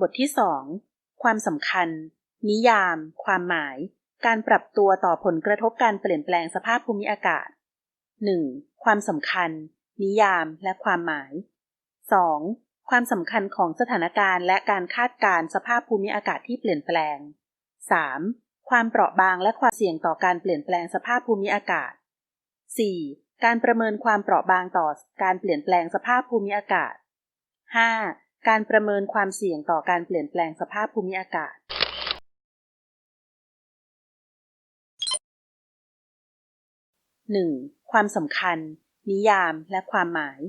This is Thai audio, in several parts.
บทที่2ความสำคัญ นิยาม ความหมาย การปรับตัวต่อผลกระทบการเปลี่ยนแปลงสภาพภูมิอากาศ 1. ความสำคัญ นิยามและความหมาย 2. ความสำคัญของสถานการณ์และการคาดการสภาพภูมิอากาศที่เปลี่ยนแปลง 3. ความเปราะบางและความเสี่ยงต่อการเปลี่ยนแปลงสภาพภูมิอากาศ 4. การประเมินความเปราะบางต่อการเปลี่ยนแปลงสภาพภูมิอากาศ 5. การประเมินความเสี่ยงต่อการเปลี่ยนแปลงสภาพภูมิอากาศ 1. ความสำคัญ นิยามและความหมาย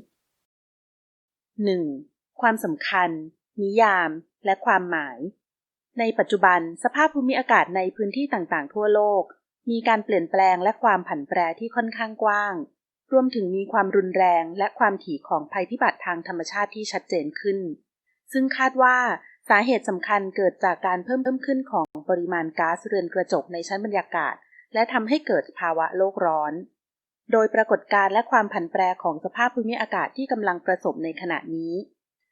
1. ความสำคัญ นิยาม และความหมาย ในปัจจุบันสภาพภูมิอากาศในพื้นที่ต่างๆ ทั่วโลก มีการเปลี่ยนแปลงและความผันแปรที่ค่อนข้างกว้าง รวมถึงมีความรุนแรงและความถี่ของภัยพิบัติทางธรรมชาติที่ชัดเจนขึ้น ซึ่งคาดว่าสาเหตุสำคัญเกิดจากการเพิ่มเพิ่มขึ้นของปริมาณก๊าซเรือนกระจกในชั้นบรรยากาศ และทำให้เกิดภาวะโลกร้อน โดยปรากฏการณ์และความผันแปรของสภาพภูมิอากาศที่กำลังประสบในขณะนี้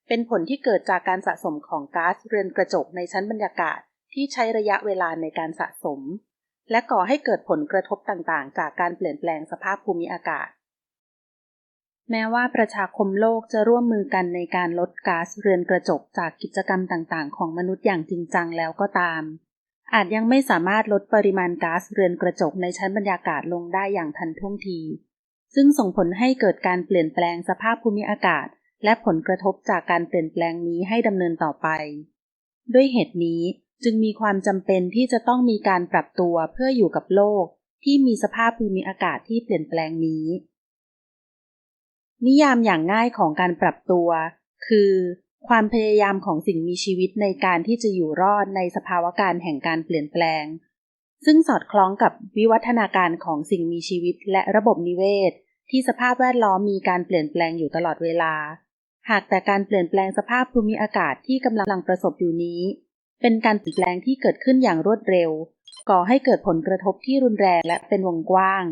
เป็นผลที่เกิดจากการสะสมของก๊าซเรือนกระจกในชั้นบรรยากาศที่ใช้ระยะเวลาในการสะสม และก่อให้เกิดผลกระทบต่างๆ จากการเปลี่ยนแปลงสภาพภูมิอากาศ แม้ว่าประชาคมโลกจะร่วมมือกันในการลดก๊าซเรือนกระจกจากกิจกรรมต่างๆ ของมนุษย์อย่างจริงจังแล้วก็ตาม อาจยังไม่สามารถลดปริมาณก๊าซเรือนกระจกในชั้นบรรยากาศลงได้อย่างทันท่วงที ซึ่งส่งผลให้เกิดการเปลี่ยนแปลงสภาพภูมิอากาศ และผลกระทบจากการเปลี่ยนแปลงนี้ให้ดำเนินต่อไป ด้วยเหตุนี้จึงมีความจำเป็นที่จะต้องมีการปรับตัวเพื่ออยู่กับโลกที่มีสภาพภูมิอากาศที่เปลี่ยนแปลงนี้ นิยามอย่างง่ายของการปรับตัว คือ ความพยายามของสิ่งมีชีวิตในการที่จะอยู่รอดในสภาวะการแห่งการเปลี่ยนแปลง ซึ่งสอดคล้องกับวิวัฒนาการของสิ่งมีชีวิตและระบบนิเวศ ที่สภาพแวดล้อมมีการเปลี่ยนแปลงอยู่ตลอดเวลา หากแต่การเปลี่ยนแปลงสภาพภูมิอากาศที่กำลังประสบอยู่นี้ เป็นการเปลี่ยนแปลงที่เกิดขึ้นอย่างรวดเร็ว ก่อให้เกิดผลกระทบที่รุนแรงและเป็นวงกว้าง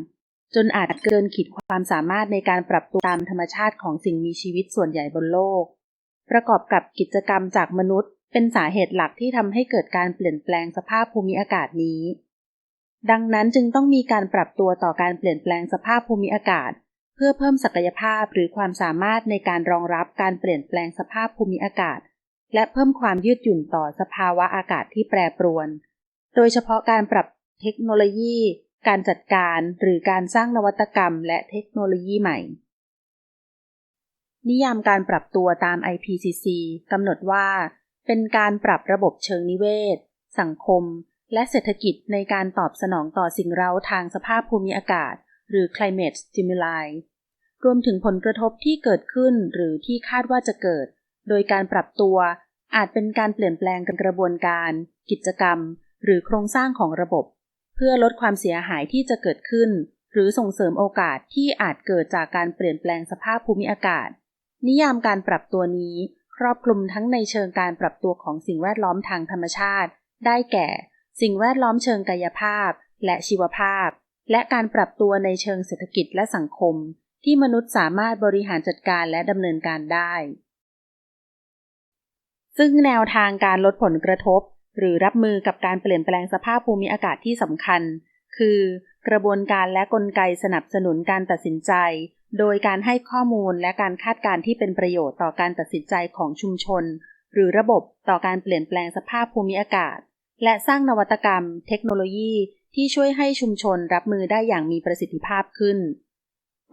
จนอาจเกินขีดความสามารถในการปรับตัวตามธรรมชาติของสิ่งมีชีวิตส่วนใหญ่บนโลก ประกอบกับกิจกรรมจากมนุษย์ เป็นสาเหตุหลักที่ทำให้เกิดการเปลี่ยนแปลงสภาพภูมิอากาศนี้ ดังนั้นจึงต้องมีการปรับตัวต่อการเปลี่ยนแปลงสภาพภูมิอากาศ เพื่อเพิ่มศักยภาพหรือความสามารถในการรองรับการเปลี่ยนแปลงสภาพภูมิอากาศ และเพิ่มความยืดหยุ่นต่อสภาวะอากาศที่แปรปรวน โดยเฉพาะการปรับเทคโนโลยี การจัดการหรือการสร้างนวัตกรรมและเทคโนโลยีใหม่ นิยามการปรับตัวตาม IPCC กำหนดว่า เป็นการปรับระบบเชิงนิเวศ สังคม และเศรษฐกิจในการตอบสนองต่อสิ่งเร้าทางสภาพภูมิอากาศ หรือ climate stimuli รวมถึงผลกระทบที่เกิดขึ้นหรือที่คาดว่าจะเกิด โดยการปรับตัวอาจเป็นการเปลี่ยนแปลงกระบวนการ กิจกรรม หรือโครงสร้างของระบบ เพื่อลดความเสียหายที่จะเกิดขึ้น หรือส่งเสริมโอกาสที่อาจเกิดจากการเปลี่ยนแปลงสภาพภูมิอากาศ นิยามการปรับตัวนี้ ครอบคลุมทั้งในเชิงการปรับตัวของสิ่งแวดล้อมทางธรรมชาติ ได้แก่ สิ่งแวดล้อมเชิงกายภาพ และชีวภาพ และการปรับตัวในเชิงเศรษฐกิจและสังคม ที่มนุษย์สามารถบริหารจัดการและดำเนินการได้ซึ่งแนวทางการลดผลกระทบ หรือรับมือกับการเปลี่ยนแปลงสภาพภูมิอากาศที่สำคัญ คือกระบวนการและกลไกสนับสนุนการตัดสินใจ โดยการให้ข้อมูลและการคาดการณ์ที่เป็นประโยชน์ต่อการตัดสินใจของชุมชน หรือระบบต่อการเปลี่ยนแปลงสภาพภูมิอากาศ และสร้างนวัตกรรม เทคโนโลยี ที่ช่วยให้ชุมชนรับมือได้อย่างมีประสิทธิภาพขึ้น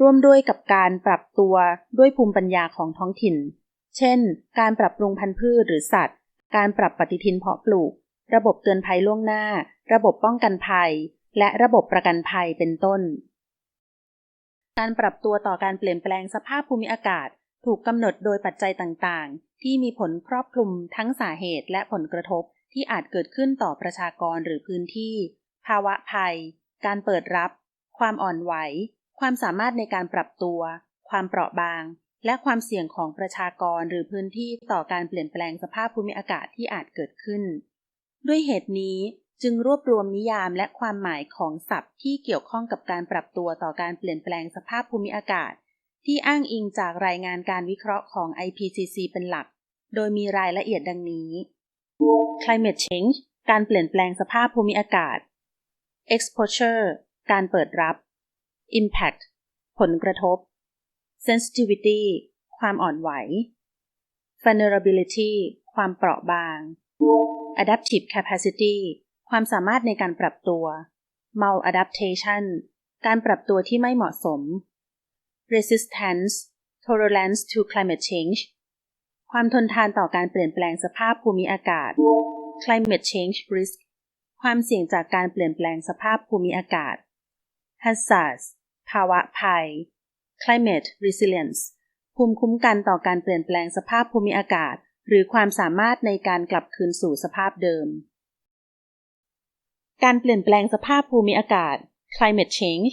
ร่วมด้วยกับการปรับตัวด้วยภูมิปัญญาของท้องถิ่น เช่น การปรับปรุงพันธุ์พืชหรือสัตว์ การปรับปฏิทินเพาะปลูก ระบบเตือนภัยล่วงหน้า ระบบป้องกันภัย และระบบประกันภัยเป็นต้น การปรับตัวต่อการเปลี่ยนแปลงสภาพภูมิอากาศ ถูกกำหนดโดยปัจจัยต่างๆ ที่มีผลครอบคลุมทั้งสาเหตุและผลกระทบที่อาจเกิดขึ้นต่อประชากรหรือพื้นที่ ภาวะภัย การเปิดรับ ความอ่อนไหว ความสามารถในการปรับตัว ความเปราะบาง และความเสี่ยงของประชากรหรือพื้นที่ต่อการเปลี่ยนแปลงสภาพภูมิอากาศที่อาจเกิดขึ้น ด้วยเหตุนี้จึงรวบรวมนิยามและความหมายของศัพท์ที่เกี่ยวข้องกับการปรับตัวต่อการเปลี่ยนแปลงสภาพภูมิอากาศ ที่อ้างอิงจากรายงานการวิเคราะห์ของ IPCC เป็นหลัก โดยมีรายละเอียดดังนี้ climate change การเปลี่ยนแปลงสภาพภูมิอากาศ exposure การเปิดรับ impact ผลกระทบ sensitivity ความอ่อนไหว vulnerability ความเปราะบาง adaptive capacity ความสามารถในการปรับตัว maladaptation การปรับตัวที่ไม่เหมาะสม resistance tolerance to climate change ความทนทานต่อการเปลี่ยนแปลงสภาพภูมิอากาศ climate change risk ความเสี่ยงจากการเปลี่ยนแปลงสภาพภูมิอากาศ hazards ภาวะภัย climate resilience ภูมิคุ้มกันต่อการเปลี่ยนแปลงสภาพภูมิอากาศ หรือความสามารถในการกลับคืนสู่สภาพเดิม การเปลี่ยนแปลงสภาพภูมิอากาศ climate change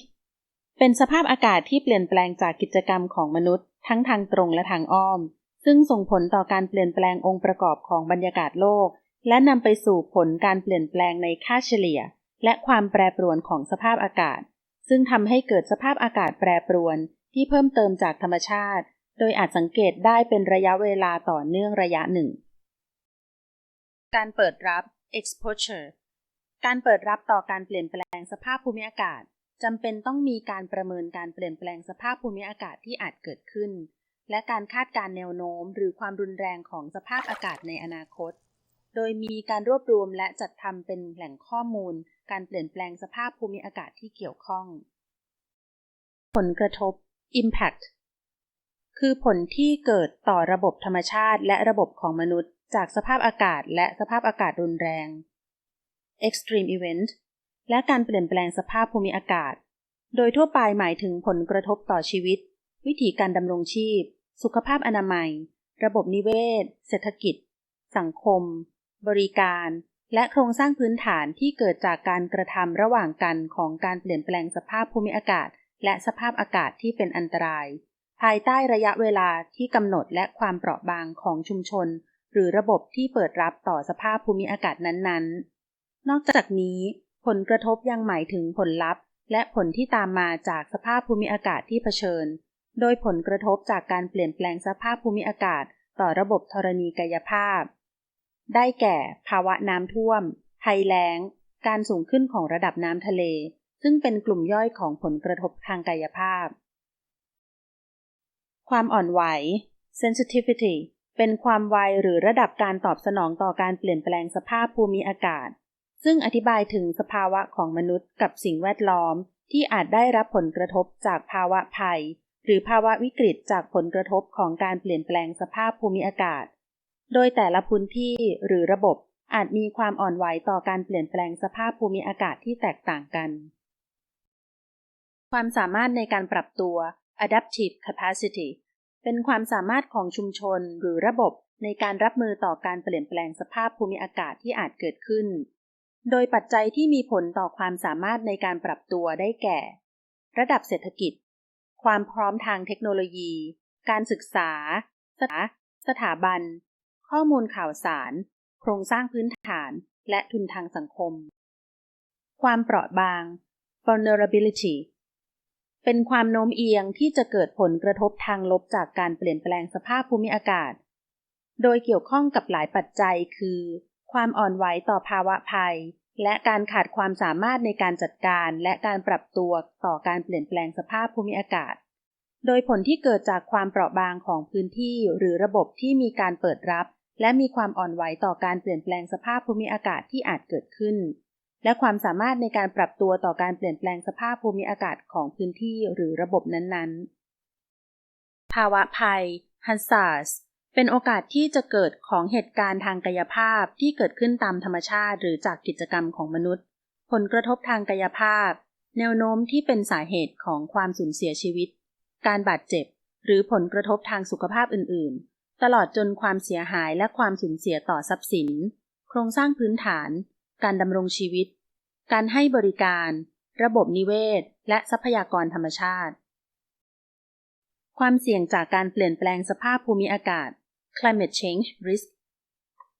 เป็นสภาพอากาศที่เปลี่ยนแปลงจากกิจกรรมของมนุษย์ ทั้งทางตรงและทางอ้อม ซึ่งส่งผลต่อการเปลี่ยนแปลงองค์ประกอบของบรรยากาศโลก และนำไปสู่ผลการเปลี่ยนแปลงในค่าเฉลี่ย และความแปรปรวนของสภาพอากาศ ซึ่งทำให้เกิดสภาพอากาศแปรปรวน ที่เพิ่มเติมจากธรรมชาติ โดยอาจสังเกตได้เป็นระยะเวลาต่อเนื่องระยะหนึ่ง การเปิดรับ exposure การเปิดรับต่อการเปลี่ยนแปลงสภาพภูมิอากาศจำเป็นต้องมีการประเมินการเปลี่ยนแปลงสภาพภูมิอากาศที่อาจเกิดขึ้น และการคาดการแนวโน้ม หรือความรุนแรงของสภาพอากาศในอนาคต โดยมีการรวบรวมและจัดทำเป็นแหล่งข้อมูล การเปลี่ยนแปลงสภาพภูมิอากาศที่เกี่ยวข้อง ผลกระทบ impact คือผลที่เกิดต่อระบบธรรมชาติและระบบของมนุษย์ จากสภาพอากาศและสภาพอากาศรุนแรง extreme event และการเปลี่ยนแปลงสภาพภูมิอากาศ โดยทั่วไปหมายถึงผลกระทบต่อชีวิต วิถีการดำรงชีพ สุขภาพอนามัย ระบบนิเวศ เศรษฐกิจ สังคม บริการ และโครงสร้างพื้นฐานที่เกิดจากการกระทำระหว่างกันของการเปลี่ยนแปลงสภาพภูมิอากาศ และสภาพอากาศที่เป็นอันตราย ภายใต้ระยะเวลาที่กำหนดและความเปราะบางของชุมชน หรือระบบที่เปิดรับต่อสภาพภูมิอากาศนั้นๆ นอกจากนี้ผลกระทบยังหมายถึงผลลัพธ์ และผลที่ตามมาจากสภาพภูมิอากาศที่เผชิญ โดยผลกระทบจากการเปลี่ยนแปลงสภาพภูมิอากาศ ต่อระบบธรณีกายภาพ ได้แก่ภาวะน้ำท่วม ภัยแล้ง การสูงขึ้นของระดับน้ำทะเล ซึ่งเป็นกลุ่มย่อยของผลกระทบทางกายภาพ ความอ่อนไหว sensitivity เป็นความไวหรือระดับการตอบสนองต่อการเปลี่ยนแปลงสภาพภูมิอากาศ ซึ่งอธิบายถึงสภาวะของมนุษย์กับสิ่งแวดล้อม ที่อาจได้รับผลกระทบจากภาวะภัย หรือภาวะวิกฤตจากผลกระทบของการเปลี่ยนแปลงสภาพภูมิอากาศ โดยแต่ละพื้นที่หรือระบบอาจมีความอ่อนไหวต่อการเปลี่ยนแปลงสภาพภูมิอากาศที่แตกต่างกัน ความสามารถในการปรับตัว adaptive capacity เป็นความสามารถของชุมชนหรือระบบในการรับมือต่อการเปลี่ยนแปลงสภาพภูมิอากาศที่อาจเกิดขึ้น โดยปัจจัยที่มีผลต่อความสามารถในการปรับตัวได้แก่ ระดับเศรษฐกิจ ความพร้อมทางเทคโนโลยี การศึกษา สถาบัน ข้อมูลข่าวสาร โครงสร้างพื้นฐาน และทุนทางสังคม ความเปราะบาง vulnerability เป็นความโน้มเอียงที่จะเกิดผลกระทบทางลบจากการเปลี่ยนแปลงสภาพภูมิอากาศ โดยเกี่ยวข้องกับหลายปัจจัยคือ ความอ่อนไหวต่อภาวะภัย และการขาดความสามารถในการจัดการและการปรับตัวต่อการเปลี่ยนแปลงสภาพภูมิอากาศ โดยผลที่เกิดจากความเปราะบางของพื้นที่หรือระบบที่มีการเปิดรับ และมีความอ่อนไหวต่อการเปลี่ยนแปลงสภาพภูมิอากาศที่อาจเกิดขึ้น และความสามารถในการปรับตัวต่อการเปลี่ยนแปลงสภาพภูมิอากาศของพื้นที่หรือระบบนั้นๆ ภาวะภัย hazards เป็นโอกาสที่จะเกิดของเหตุการณ์ทางกายภาพที่เกิดขึ้นตามธรรมชาติหรือจากกิจกรรมของมนุษย์ ผลกระทบทางกายภาพ แนวโน้มที่เป็นสาเหตุของความสูญเสียชีวิต การบาดเจ็บ หรือผลกระทบทางสุขภาพอื่น ๆ ตลอดจนความเสียหายและความสูญเสียต่อทรัพย์สิน โครงสร้างพื้นฐาน การดำรงชีวิต การให้บริการ ระบบนิเวศ และทรัพยากรธรรมชาติ ความเสี่ยงจากการเปลี่ยนแปลงสภาพภูมิอากาศ climate change risk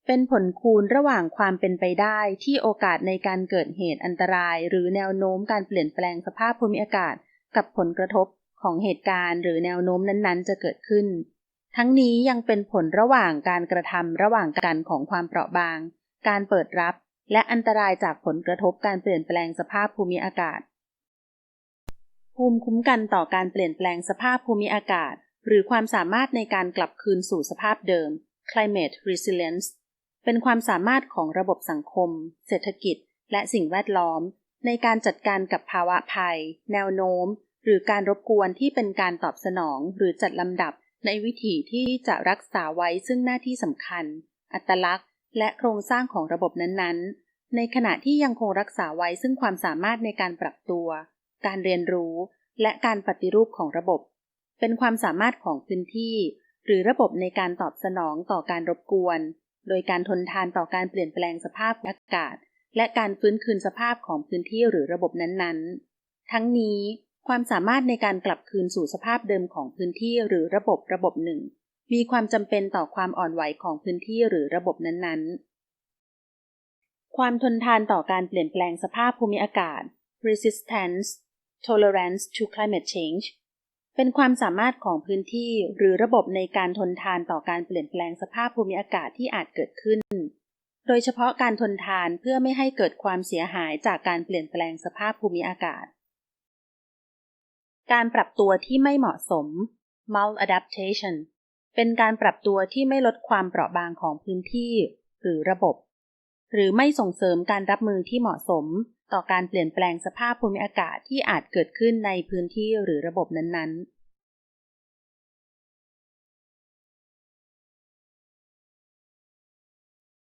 เป็นผลคูณระหว่างความเป็นไปได้ที่โอกาสในการเกิดเหตุอันตราย หรือแนวโน้มการเปลี่ยนแปลงสภาพภูมิอากาศ กับผลกระทบของเหตุการณ์หรือแนวโน้มนั้นๆ จะเกิดขึ้น ทั้งนี้ยังเป็นผลระหว่างการกระทำระหว่างกันของความเปราะบาง การเปิดรับ และอันตรายจากผลกระทบการเปลี่ยนแปลงสภาพภูมิอากาศ ภูมิคุ้มกันต่อการเปลี่ยนแปลงสภาพภูมิอากาศ หรือความสามารถในการกลับคืนสู่สภาพเดิม climate resilience เป็นความสามารถของระบบสังคม เศรษฐกิจ และสิ่งแวดล้อม ในการจัดการกับภาวะภัย แนวโน้ม หรือการรบกวนที่เป็นการตอบสนอง หรือจัดลำดับในวิถีที่จะรักษาไว้ซึ่งหน้าที่สำคัญ อัตลักษณ์ และโครงสร้างของระบบนั้นๆ ในขณะที่ยังคงรักษาไว้ซึ่งความสามารถในการปรับตัว การเรียนรู้ และการปฏิรูปของระบบ เป็นความสามารถของพื้นที่ หรือระบบในการตอบสนองต่อการรบกวน โดยการทนทานต่อการเปลี่ยนแปลงสภาพอากาศ และการฟื้นคืนสภาพของพื้นที่หรือระบบนั้นๆ ทั้งนี้ความสามารถในการกลับคืนสู่สภาพเดิมของพื้นที่หรือระบบระบบหนึ่ง มีความจำเป็นต่อความอ่อนไหวของพื้นที่หรือระบบนั้นๆ ความทนทานต่อการเปลี่ยนแปลงสภาพภูมิอากาศ resistance tolerance to climate change เป็นความสามารถของพื้นที่หรือระบบในการทนทานต่อการเปลี่ยนแปลงสภาพภูมิอากาศที่อาจเกิดขึ้น โดยเฉพาะการทนทานเพื่อไม่ให้เกิดความเสียหายจากการเปลี่ยนแปลงสภาพภูมิอากาศ การปรับตัวที่ไม่เหมาะสม maladaptation เป็นการปรับตัวที่ไม่ลดความเปราะบางของพื้นที่ หรือระบบ หรือไม่ส่งเสริมการรับมือที่เหมาะสม ต่อการเปลี่ยนแปลงสภาพภูมิอากาศที่อาจเกิดขึ้นในพื้นที่หรือระบบนั้นๆ